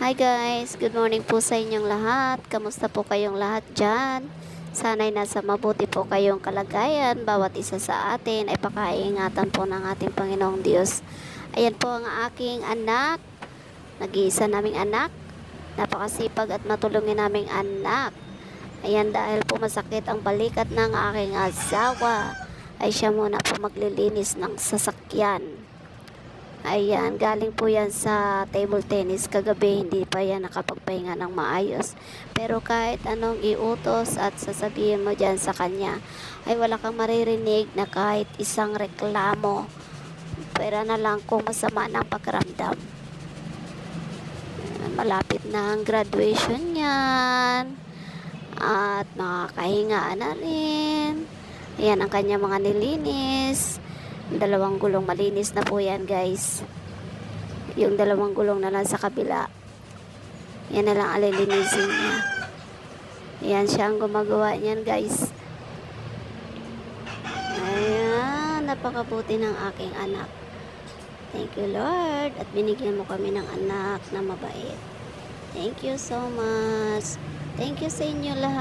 Hi guys, good morning po sa inyong lahat. Kamusta po kayong lahat dyan? Sana'y nasa mabuti po kayong kalagayan. Bawat isa sa atin ay pakaingatan po ng ating Panginoong Diyos. Ayan po ang aking anak. Nag-iisa naming anak. Napakasipag at matulungin naming anak. Ayan dahil po masakit ang balikat ng aking asawa ay siya muna po maglilinis ng sasakyan. Ayan, galing po yan sa table tennis kagabi, hindi pa yan nakapagpahinga ng maayos. Pero kahit anong iutos at sasabihin mo dyan sa kanya, ay wala kang maririnig na kahit isang reklamo. Pera na lang kung masama ng pakiramdam. Malapit na ang graduation niyan. At makakahinga na rin. Ayan ang kanya mga nilinis. Dalawang gulong malinis na po yan guys. Yung dalawang gulong na lang sa kabila. Yan na lang alilinisin niya. Yan siya ang gumagawa niyan guys. Ayan, napakabuti ng aking anak. Thank you Lord. At binigyan mo kami ng anak na mabait. Thank you so much. Thank you sa inyo lahat.